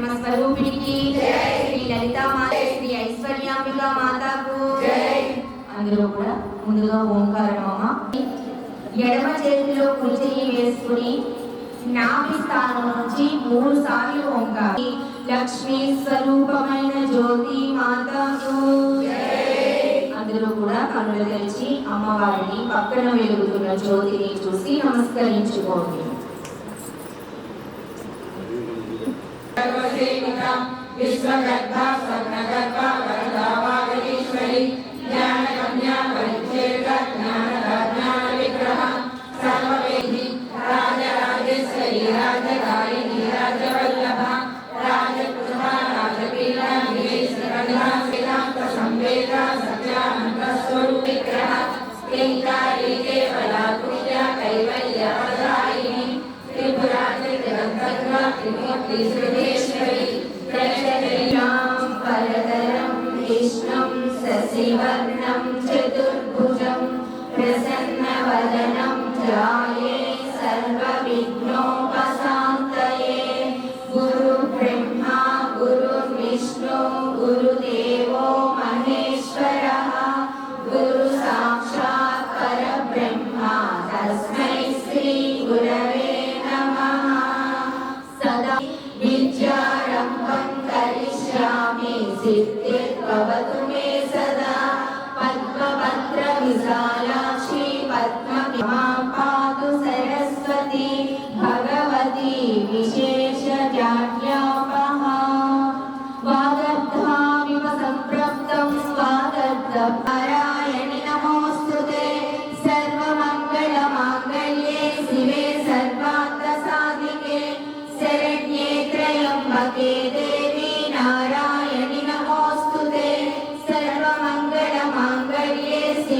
పరమస్వరూపిణికి శ్రీ లలితామాత శ్రీ ఐశ్వర్యాంబిక మాతకు. అందులో కూడా ముందుగా ఓంకార ఎడమ చేతిలో కుర్చీ వేసుకుని నాభి స్థానం నుంచి మూడు సార్లు ఓంకారి. లక్ష్మి స్వరూపమైన జ్యోతి మాతకు. అందులో కూడా కనులు తెలిసి అమ్మవారిని పక్కన వెలుగుతున్న జ్యోతిని చూసి నమస్కరించుకోండి. विश्वगर्भा स्वर्णगर्भा वरदावागरीश्वरी ज्ञानकन्या परिच्छेद ज्ञानविग्रह सर्ववेदि राजराजेश्वरी राजधारिणी राजवल्लभा राजकृहा राजपीला निवेशकन्धासिदान्तसंवेदा सत्यानन्दस्वरूपिग्रह स्त्रीकाली केवला पूजा कैवल्यवधायिनी त्रिपुरात्रिगन्धग्रा त्रिमूर्तिश्री శశివర్ణం చతుర్భుజం ప్రసన్నవదనం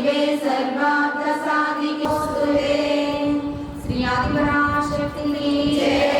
शिवे सर्वार्थसाधिके श्री आदिपराशक्ति जय।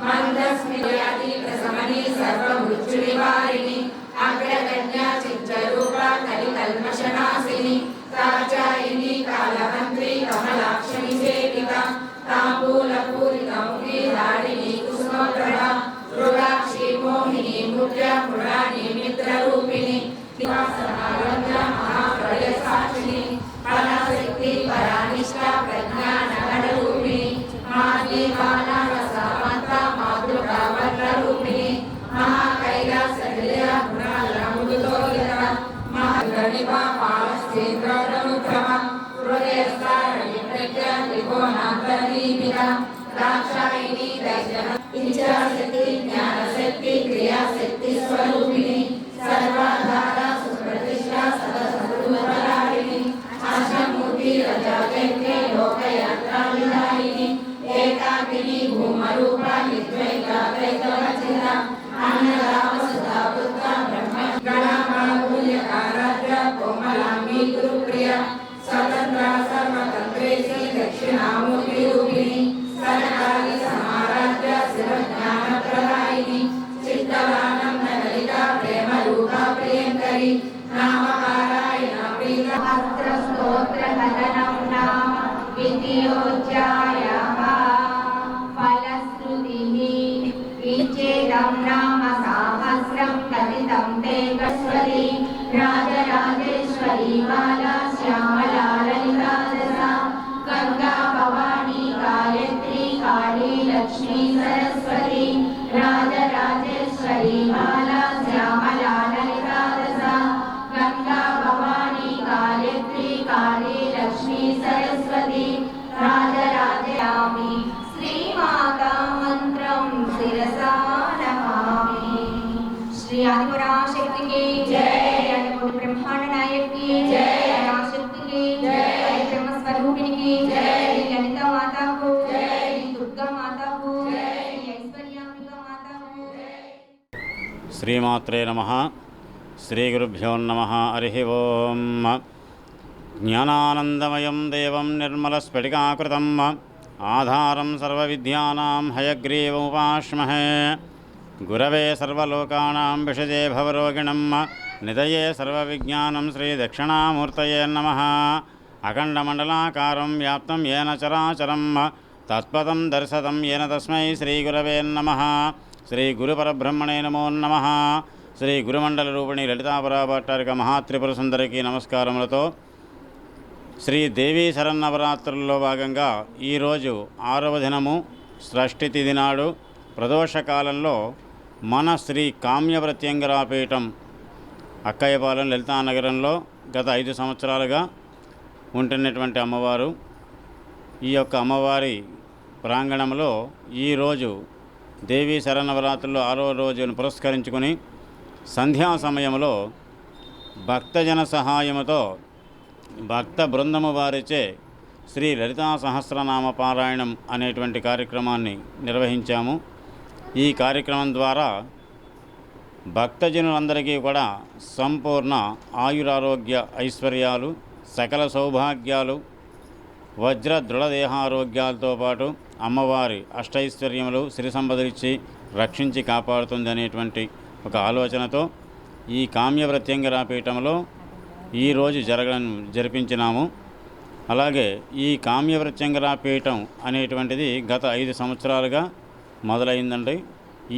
మందస్మితి ప్రసమని సర్వమృత్యునివారిణి అగ్రగణ్య చిత్రరూప కలి కల్మషనాశిని తాచాయిని కాలహంత్రి కమలాక్షణి సేవిక తాంబూల పూరిత ముఖి ధారిణి కుసుమప్రభ మృగాక్షి మోహిని ముద్ర మృణాని మిత్రరూపిణి నివాస ఆరోగ్య మహా दाक्षायिणी दर्शनम् इच्छाशक्ति, ज्ञानशक्ति, क्रियाशक्ति स्वरूपिणी। सर्वाधारा, सुप्रतिष्ठा सदसर्वपरायिणी अष्टमूर्ति रजाजैक्य लोकयात्रा विधायिनी। एकाकिनी, भूमरूपा निर्द्वैताद्वैतवचिता अन्नदावसुधा पुत्रा ब्रह्म गणामाणमूल्यकाराद्र कोमलाम्बी, गुरुप्रिया। सत या फलश्रुतिः चेतं नाम साहस्रं कथितं ते देवस्वती राजराजेश्वरी माला श्यामला रङ्गापवानी गायत्री काली लक्ष्मी सरस्वती। राजराजेश्वरी माला శ్రీమాత్రే నమ. శ్రీగురుభ్యో నమ. హరి ఓం. జ్ఞానానందమయం దేవం నిర్మలస్ఫటికాకృతం. ఆధారం సర్వవిద్యానాం హయగ్రీవముపాశ్మహే. గురవే సర్వలోకానాం విషజే భవరోగిణం. నిదయే సర్వవిజ్ఞానం శ్రీదక్షిణామూర్తయే నమ. అఖండమండలాకారం వ్యాప్తం ఏన చరాచరం. తత్పదం దర్శతం ఏన తస్మై శ్రీగురవే నమ. శ్రీ గురుపరబ్రహ్మణే నమో నమ. శ్రీ గురుమండల రూపిణి లలితాపరాభట్టారిక మహాత్రిపుర సుందరికి నమస్కారములతో శ్రీ దేవీ శరన్నవరాత్రుల్లో భాగంగా ఈరోజు ఆరవ దినము షష్ఠి తిథి నాడు ప్రదోష కాలంలో మన శ్రీ కామ్యప్రత్యంగరాపీఠం అక్కయ్యపాలెం లలితానగరంలో గత ఐదు సంవత్సరాలుగా ఉంటున్నటువంటి అమ్మవారు. ఈ యొక్క అమ్మవారి ప్రాంగణంలో ఈరోజు దేవీ శరణవరాత్రులు ఆరో రోజును పురస్కరించుకొని సంధ్యా సమయంలో భక్తజన సహాయముతో భక్త బృందము వారిచే శ్రీ లలితా సహస్రనామ పారాయణం అనేటువంటి కార్యక్రమాన్ని నిర్వహించాము. ఈ కార్యక్రమం ద్వారా భక్తజనులందరికీ కూడా సంపూర్ణ ఆయురారోగ్య ఐశ్వర్యాలు సకల సౌభాగ్యాలు వజ్ర దృఢదేహారోగ్యాలతో పాటు అమ్మవారి అష్టైశ్వర్యములు సిరి సంపదలిచ్చి రక్షించి కాపాడుతుంది అనేటువంటి ఒక ఆలోచనతో ఈ కామ్య ప్రత్యంగరా పీఠంలో ఈరోజు జరగడం జరిపించినాము. అలాగే ఈ కామ్యవ్రత్యంగరా పీఠం అనేటువంటిది గత ఐదు సంవత్సరాలుగా మొదలైందండి.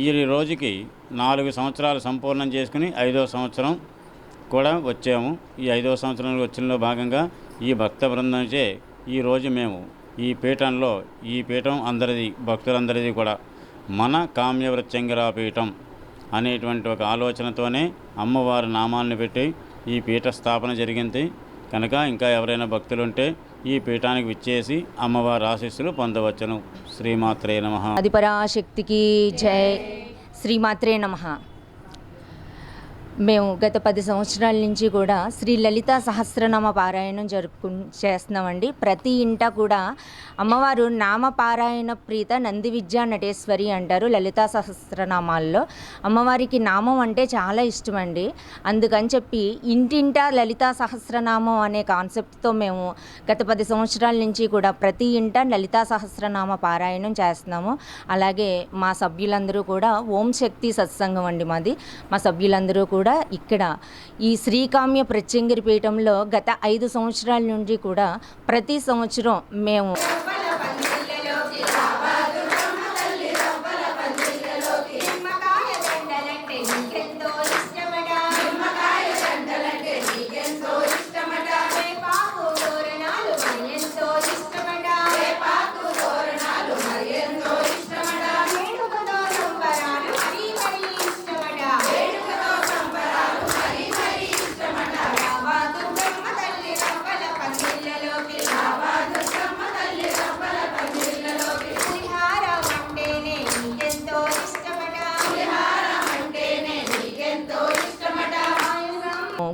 ఈ రోజుకి నాలుగు సంవత్సరాలు సంపూర్ణం చేసుకుని ఐదో సంవత్సరం కూడా వచ్చాము. ఈ ఐదో సంవత్సరంలో వచ్చినలో భాగంగా ఈ భక్త బృందంచే ఈరోజు మేము ఈ పీఠంలో ఈ పీఠం అందరిది భక్తులందరిది కూడా మన కామ్యవృత్యంగరా పీఠం అనేటువంటి ఒక ఆలోచనతోనే అమ్మవారి నామాన్ని పెట్టి ఈ పీఠ స్థాపన జరిగింది. కనుక ఇంకా ఎవరైనా భక్తులు ఉంటే ఈ పీఠానికి విచ్చేసి అమ్మవారి ఆశీస్సులు పొందవచ్చును. శ్రీమాత్రే నమ. అధిపరాశక్తికి జై. శ్రీమాత్రే నమ. మేము గత పది సంవత్సరాల నుంచి కూడా శ్రీ లలిత సహస్రనామ పారాయణం జరుపుకు చేస్తున్నామండి. ప్రతి ఇంట కూడా అమ్మవారు నామ పారాయణ ప్రీత నంది విద్యా నటేశ్వరి అంటారు లలితా సహస్రనామాల్లో. అమ్మవారికి నామం అంటే చాలా ఇష్టమండి. అందుకని చెప్పి ఇంటింటా లలితా సహస్రనామం అనే కాన్సెప్ట్తో మేము గత పది సంవత్సరాల నుంచి కూడా ప్రతి ఇంట లలితా సహస్రనామ పారాయణం చేస్తున్నాము. అలాగే మా సభ్యులందరూ కూడా ఓం శక్తి సత్సంగం అండి మాది. మా సభ్యులందరూ కూడా ఇక్కడ. ఈ శ్రీకామ్య ప్రత్యంగిరి పీఠంలో గత ఐదు సంవత్సరాల నుండి కూడా ప్రతి సంవత్సరం మేము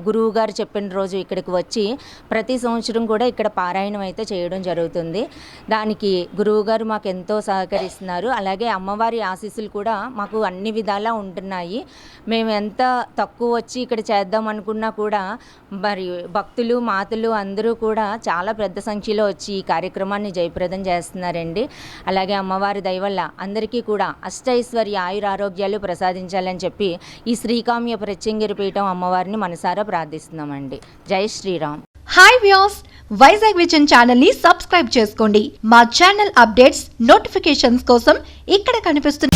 గురువు గారు చెప్పిన రోజు ఇక్కడికి వచ్చి ప్రతి సంవత్సరం కూడా ఇక్కడ పారాయణం అయితే చేయడం జరుగుతుంది. దానికి గురువు గారు మాకు ఎంతో సహకరిస్తున్నారు. అలాగే అమ్మవారి ఆశీస్సులు కూడా మాకు అన్ని విధాలా ఉంటున్నాయి. మేము ఎంత తక్కువ వచ్చి ఇక్కడ చేద్దాం అనుకున్నా కూడా మరి భక్తులు మాతలు అందరూ కూడా చాలా పెద్ద సంఖ్యలో వచ్చి ఈ కార్యక్రమాన్ని జయప్రదం చేస్తున్నారండి. అలాగే అమ్మవారి దయవల్ల అందరికీ కూడా అష్టైశ్వర్య ఆయురారోగ్యాలు ప్రసాదించాలని చెప్పి ఈ శ్రీకామ్య ప్రత్యంగిరి పీఠం అమ్మవారిని మనసారా ప్రార్థిస్తున్నామండి. జై Shri Ram. Hi views Vizag vision ఛానల్ని సబ్స్క్రైబ్ చేసుకోండి. మా ఛానల్ అప్డేట్స్ నోటిఫికేషన్స్ కోసం ఇక్కడ కనిపిస్తున్న